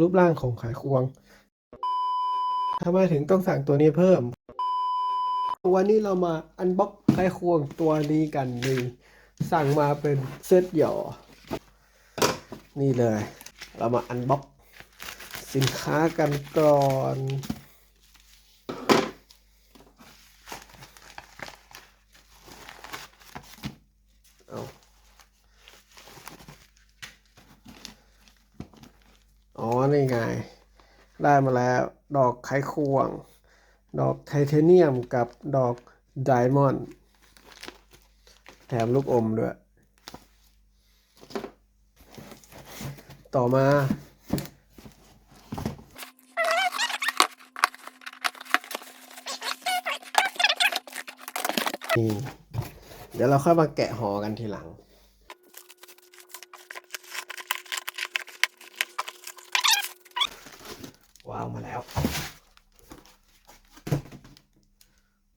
รูปร่างของขายควงทำไมถึงต้องสั่งตัวนี้เพิ่ม วันนี้เรามาอันบ็อกขายควงตัวนี้กันนี่สั่งมาเป็นเซตหย่อนี่เลย เรามาอันบ็อกสินค้ากันก่อน อ๋อ นี่ไง ได้มาแล้ว ดอกไขควง ดอกไทเทเนียมกับดอกไดมอนด์แถมลูกอมด้วย ต่อมาเดี๋ยวเราค่อยมาแกะห่อกันทีหลัง วางมาแล้ว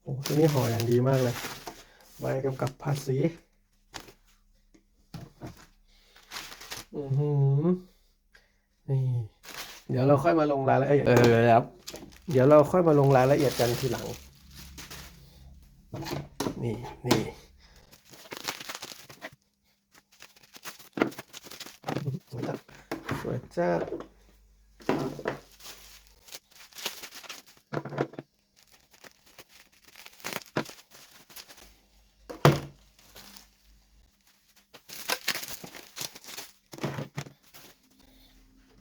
โอ้ตัวนี้ห่ออย่างดีมากเลย ใบกำกับภาษีอือหือนี่ เดี๋ยวเราค่อยมาลงรายละเอียดเออครับ เดี๋ยวเราค่อยมาลงรายละเอียดกันทีหลัง นี่นี่สวยจังสวยจ้า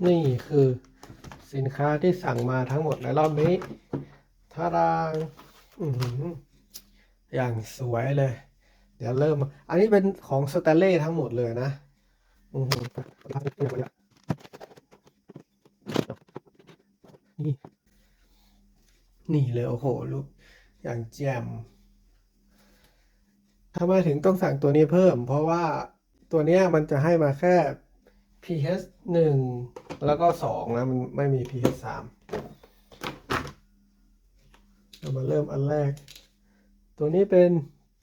นี่ คือ สินค้าที่สั่งมาทั้งหมดในรอบนี้ทารางอย่างสวยเลย เดี๋ยวเริ่ม อันนี้เป็นของสแตเล่ทั้งหมดเลยนะอือนี่นี่เลยโอ้โหลูกอย่างแจ่มทำไมถึงต้องสั่งตัวนี้เพิ่ม เพราะว่าตัวนี้มันจะให้มาแค่ pH หนึ่งแล้วก็สองนะมันไม่มี pH สามเรามาเริ่มอันแรก ตัวนี้เป็น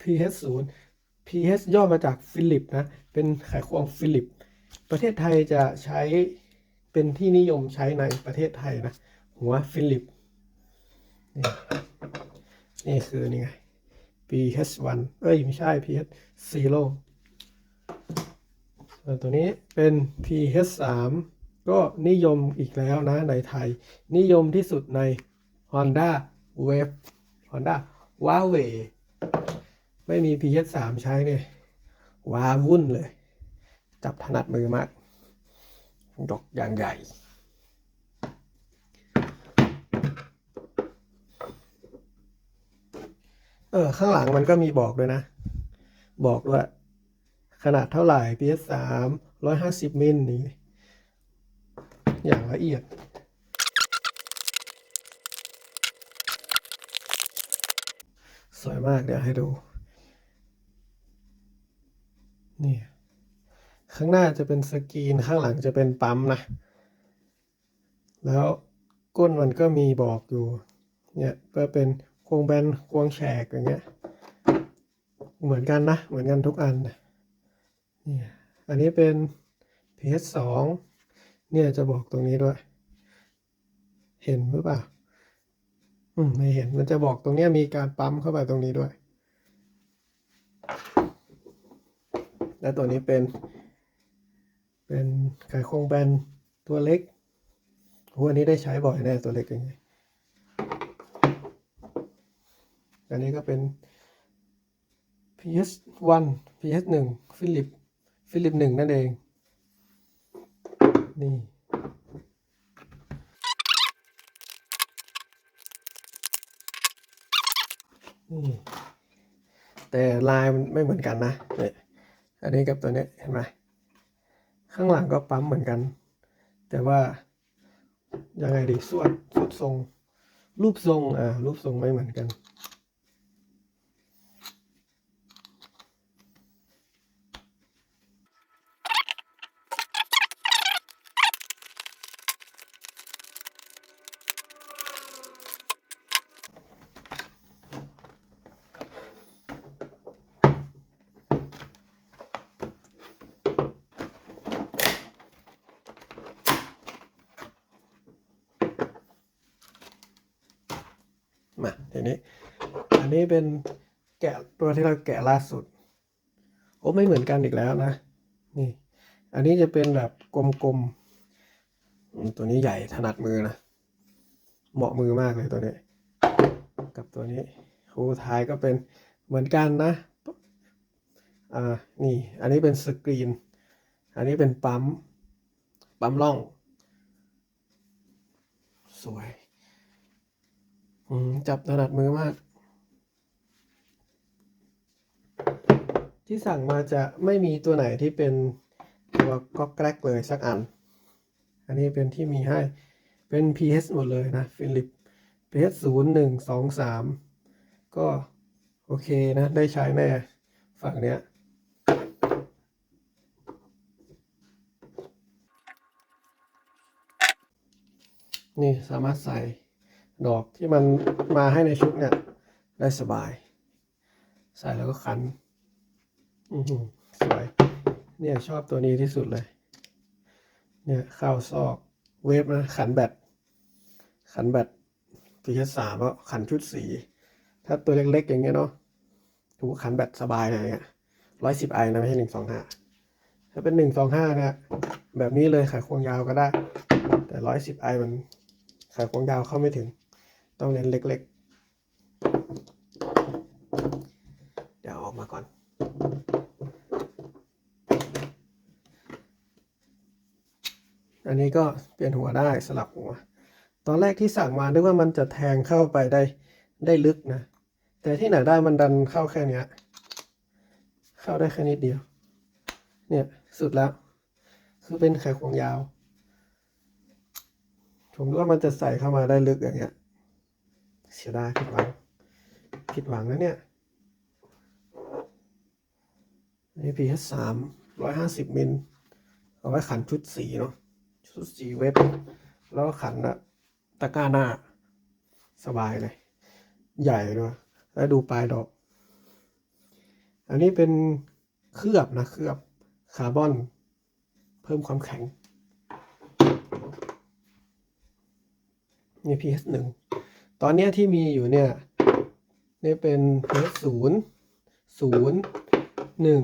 pH 0 pH ย่อมาจากฟิลิปนะ เป็นไขควงฟิลิป ประเทศไทยจะใช้เป็นที่นิยมใช้ในประเทศไทยนะ หัวฟิลิป นี่นี่คือนี่ไง pH 1เอ้ย ไม่ใช่ pH 0 ส่วนตัวนี้เป็น pH 3 ก็นิยมอีกแล้วนะในไทย นิยมที่สุดใน Honda Wave Honda ว้าเวไม่มี pH 3ใช้เนี่ยว้าวุ่นเลย จับถนัดมือมาก ดอกอย่างใหญ่ เออ ข้างหลังมันก็มีบอกด้วยนะ บอกด้วย ขนาดเท่าไหร่ pH 3 150 มิลนี่อย่างละเอียด สวยมากเดี๋ยวให้ดู นี่ ข้างหน้าจะเป็นสกรีน ข้างหลังจะเป็นปั๊มนะ แล้วก้นมันก็มีบอกอยู่ เนี่ยก็เป็นควงแบนควงแฉกอย่างเงี้ย เหมือนกันนะ เหมือนกันทุกอันนะ นี่อันนี้เป็น PS สองเนี่ยจะบอกตรงนี้ด้วย เห็นหรือเปล่าอืมไม่เห็นมันจะบอกตรงนี้มีการปั๊มเข้าไปตรงนี้ด้วย และตัวนี้เป็น เป็นไขควงแบนตัวเล็กโหอันนี้ได้ใช้บ่อยแน่ตัวเล็กอย่างนี้อันนี้ก็เป็น PS 1 PS 1 ฟิลิปหนึ่งนั่นเอง นี่นี่แต่ลายมันไม่เหมือนกันนะเนี่ยอันนี้กับตัวนี้เห็นไหมข้างหลังก็ปั๊มเหมือนกัน แต่ว่ายังไงดีส่วนสุดทรง รูปทรงอ่ารูปทรงไม่เหมือนกัน มาทีนี้ อันนี้เป็นแกะตัวที่เราแกะล่าสุด โอ้ไม่เหมือนกันอีกแล้วนะ นี่ อันนี้จะเป็นแบบกลมๆ ตัวนี้ใหญ่ถนัดมือนะ เหมาะมือมากเลยตัวนี้ กับตัวนี้คู่ท้ายก็เป็นเหมือนกันนะ อ่า นี่ อันนี้เป็นสกรีน อันนี้เป็นปั๊ม ปั๊มล่อง สวย จับถนัดมือมาก ที่สั่งมาจะไม่มีตัวไหนที่เป็นตัวก๊อกแกรกเลยสักอัน อันนี้เป็นที่มีให้ เป็น PS หมดเลยนะฟิลิป PS ศูนย์หนึ่งสองสามก็โอเคนะ ได้ใช้แน่ฝั่งเนี้ยนี่สามารถใส่ ดอกที่มันมาให้ในชุดเนี่ย ได้สบาย ใส่แล้วก็คันอือหือสวย เนี่ยชอบตัวนี้ที่สุดเลย เนี่ยเข้าซอกเวฟนะขันแบตขันแบตพีเอสามก็ขันชุดสี ถ้าตัวเล็กๆอย่างเงี้ยเนาะถูขันแบตสบายเลยเนี่ยร้อยสิบไอนะไม่ใช่หนึ่งสองห้าถ้าเป็นหนึ่งสองห้าเนี่ยแบบนี้เลยขายควงยาวก็ได้ แต่ร้อยสิบไอมันขายควงยาวเข้าไม่ถึง ต้องเน้นเล็กๆ เดี๋ยวออกมาก่อน อันนี้ก็เปลี่ยนหัวได้สลับหัว ตอนแรกที่สั่งมานึกว่ามันจะแทงเข้าไปได้ได้ลึกนะ แต่ที่ไหนได้มันดันเข้าแค่นี้เข้าได้แค่นิดเดียว เนี่ยสุดแล้ว คือเป็นไขควงยาว ผมว่ามันจะใส่เข้ามาได้ลึกอย่างเงี้ย เสียดายผิดหวัง ผิดหวังนะเนี่ยนนี้ PS สามร้อยห้าสิบมิล เอาไว้ขันชุดสีเนาะ ชุดสีเว็บ แล้วขันอะตะกร้าหน้า สบายเลย ใหญ่ด้วยแล้วดูปลายดอก อันนี้เป็นเคลือบนะ เคลือบคาร์บอน เพิ่มความแข็งนี่ PS หนึ่ง ตอนนี้ที่มีอยู่เนี่ยนี่เป็น PS ศูนย์ศูนย์หนึ่ง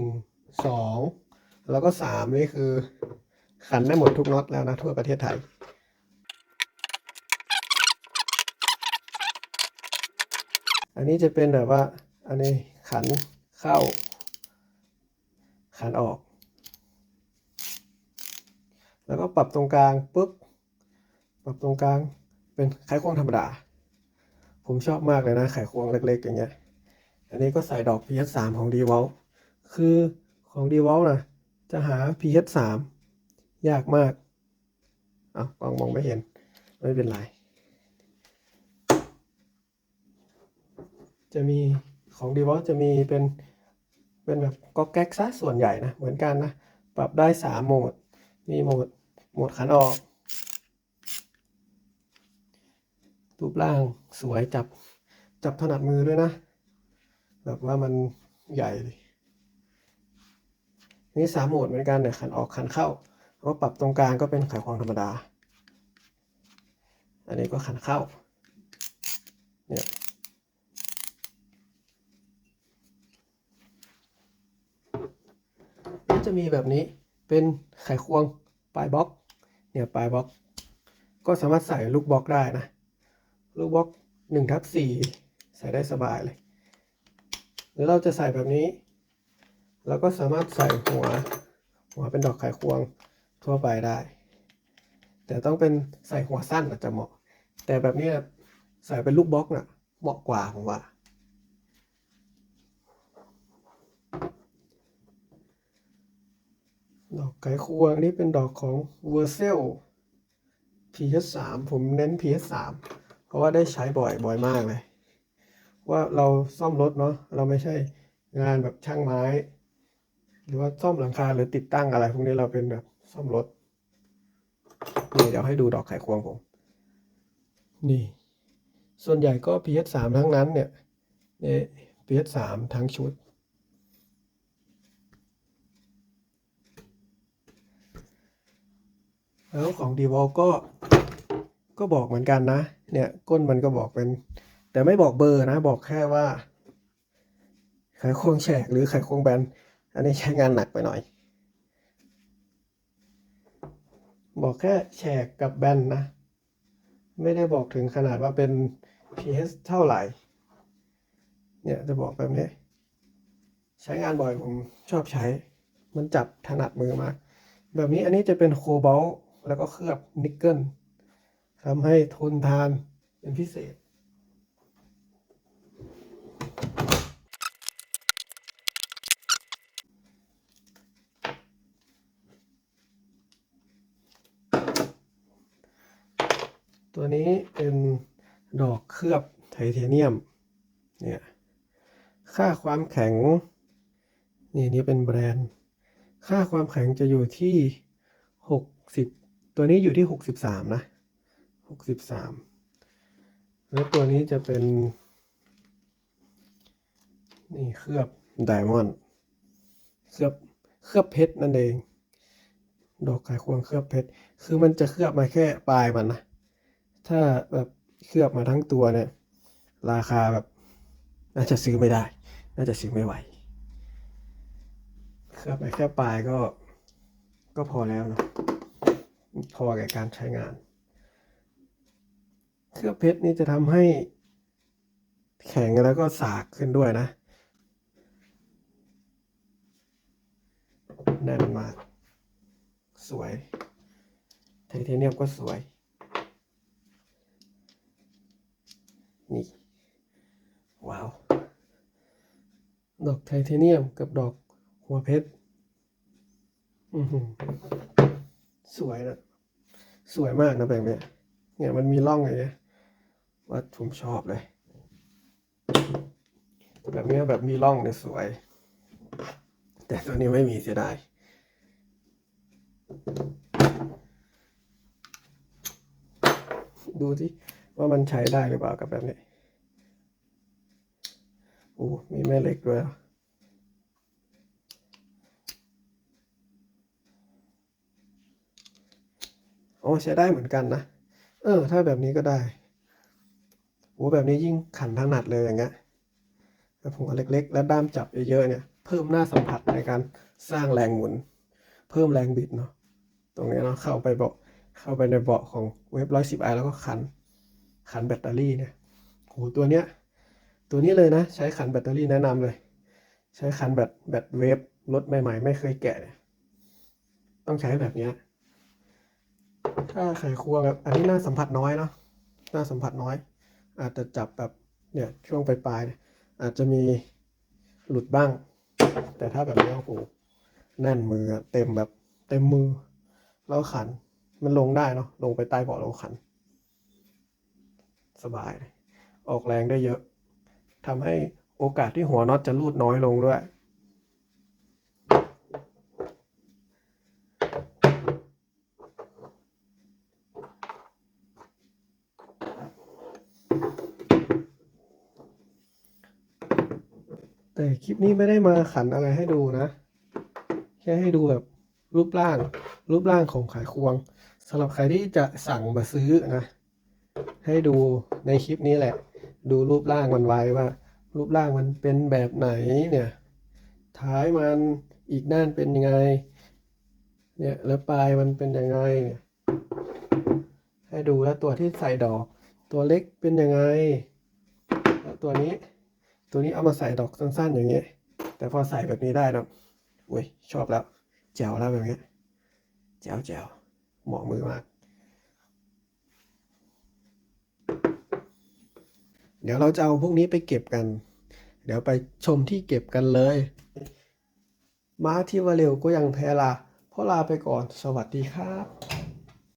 สองแล้วก็สามนี่คือขันได้หมดทุกน็อตแล้วนะ ทั่วประเทศไทยอันนี้จะเป็นแบบว่า อันนี้ขันเข้า ขันออก แล้วก็ปรับตรงกลางปุ๊บ ปรับตรงกลางเป็นไขควงธรรมดา ผมชอบมากเลยนะไขควงเล็กๆ อย่างเงี้ย อันนี้ก็ใส่ดอก PS 3ของ d e v a l คือของ d e v a l นะจะหา PS 3ยากมากอะกล้องมองไม่เห็น ไม่เป็นไร จะมีของ d e v a l จะมีเป็น เป็นแบบก็แก๊กซะส่วนใหญ่นะ เหมือนกันนะ ปรับได้ 3 โหมด มีโหมด โหมดขันออก รูปร่างสวยจับจับถนัดมือด้วยนะ แบบว่ามันใหญ่นี่สามโหมดเหมือนกันแต่ขันออกขันเข้าแล้วก็ปรับตรงกลางก็เป็นไขควงธรรมดา อันนี้ก็ขันเข้าเนี่ยจะมีแบบนี้เป็นไขควงปลายบล็อกเนี่ยปลายบล็อก ก็สามารถใส่ลูกบล็อกได้นะ ลูกบล็อกหนึ่งทับสี่ใส่ได้สบายเลย หรือเราจะใส่แบบนี้ เราก็สามารถใส่หัว หัวเป็นดอกไขควงทั่วไปได้ แต่ต้องเป็นใส่หัวสั้นอาจจะเหมาะ แต่แบบนี้ใส่เป็นลูกบล็อกน่ะเหมาะกว่าผมว่าดอกไขควงนี่เป็นดอกของ v e r c e l PS3 ผมเน้น PS3 เพราะว่าได้ใช้บ่อยบ่อยมากเลย ว่าเราซ่อมรถเนาะเราไม่ใช่งานแบบช่างไม้ หรือว่าซ่อมหลังคาหรือติดตั้งอะไร พวกนี้เราเป็นแบบซ่อมรถนี่เดี๋ยวให้ดูดอกไขควงผม นี่ ส่วนใหญ่ก็ PS3 ทั้งนั้นเนี่ยนี่ PS3 ทั้งชุดแล้วของ d e v o l ก็ ก็บอกเหมือนกันนะ เนี่ยก้นมันก็บอกเป็น แต่ไม่บอกเบอร์นะ บอกแค่ว่าไขควงแฉกหรือไขควงแบน อันนี้ใช้งานหนักไปหน่อย บอกแค่แฉกกับแบนนะ ไม่ได้บอกถึงขนาดว่าเป็น pH เท่าไหร่ เนี่ยจะบอกแบบนี้ ใช้งานบ่อยผมชอบใช้ มันจับถนัดมือมาก แบบนี้อันนี้จะเป็นโคบอลแล้วก็เคลือบนิกเกิล ทำให้ทนทานเป็นพิเศษ ตัวนี้เป็นดอกเคลือบไทเทเนียม เนี่ย ค่าความแข็ง นี่นี่เป็นแบรนด์ ค่าความแข็งจะอยู่ที่หกสิบตัวนี้อยู่ที่หกสิบสามนะ หกสิบสามแล้วตัวนี้จะเป็น นี่เคลือบไดมอนด์เคลือบเคลือบเพชรนั่นเอง ดอกไขควงเคลือบเพชรคือมันจะเคลือบมาแค่ปลายมันนะถ้าแบบเคลือบมาทั้งตัวเนี่ย ราคาแบบ น่าจะซื้อไม่ได้ น่าจะซื้อไม่ไหว เคลือบไปแค่ปลายก็ก็พอแล้วนะพอแก่การใช้งาน เคลือบเพชรนี่จะทำให้แข็งแล้วก็สากขึ้นด้วยนะแน่นมาก สวย ไทเทเนียมก็สวย นี่ ว้าว ดอกไทเทเนียมกับดอกหัวเพชรอือหือสวยนะ สวยมากนะแบบเนี้ย เนี่ยมันมีร่องอย่างเงี้ยว่าผมชอบเลย แบบเนี้ยแบบมีร่องเนี่ยสวย แต่ตัวนี้ไม่มีเสียดายดูที่ว่ามันใช้ได้หรือเปล่ากับแบบนี้โอ้มีแม่เหล็กด้วยอะโอ้ใช้ได้เหมือนกันนะ เออ ถ้าแบบนี้ก็ได้โอ้แบบนี้ยิ่งขันถนัดเลยอย่างเงี้ยแล้วผมเอาเล็กๆ และด้ามจับเยอะๆเนี่ย เพิ่มหน้าสัมผัสในการสร้างแรงหมุน เพิ่มแรงบิดเนาะตรงนี้เนาะเข้าไปเบาะเข้าไปในเบาะของเว็บร้อยสิบไอแล้วก็ขัน ขันแบตเตอรี่เนี่ยโหตัวเนี้ย ตัวนี้เลยนะ ใช้ขันแบตเตอรี่แนะนำเลย ใช้ขันแบตแบตเวฟรถใหม่ ๆ ไม่เคยแกะเนี่ยต้องใช้แบบเนี้ย ถ้าไขควงแบบอันนี้น้าสัมผัสน้อยเนาะน้าสัมผัสน้อย อาจจะจับแบบเนี่ยช่วงปลายๆเนี่ยอาจจะมีหลุดบ้าง แต่ถ้าแบบนี้โอ้โหแน่นมือเต็มแบบเต็มมือ แล้วขันมันลงได้เนาะลงไปใต้เบาะล้วขัน สบายเลยออกแรงได้เยอะทำให้โอกาสที่หัวน็อตจะรูดน้อยลงด้วย แต่คลิปนี้ไม่ได้มาขันอะไรให้ดูนะ แค่ให้ดูแบบรูปร่าง รูปร่างของไขควงสำหรับใครที่จะสั่งมาซื้อนะ ให้ดูในคลิปนี้แหละ ดูรูปร่างมันไว้ว่า รูปร่างมันเป็นแบบไหนเนี่ย ท้ายมันอีกด้านเป็นยังไง เนี่ยแล้วปลายมันเป็นยังไงเนี่ยให้ดูแล้วตัวที่ใส่ดอก ตัวเล็กเป็นยังไง แล้วตัวนี้ ตัวนี้เอามาใส่ดอกสั้นๆอย่างเงี้ย แต่พอใส่แบบนี้ได้นอะอุ้ยชอบแล้วแจ๋วแล้วแบบเนี้ยแจ๋วแจ๋วเหมาะมือมาก เดี๋ยวเราจะเอาพวกนี้ไปเก็บกัน เดี๋ยวไปชมที่เก็บกันเลย ม้าที่ว่าเร็วก็ยังแพ้ลาเพราะลาไปก่อนสวัสดีครับ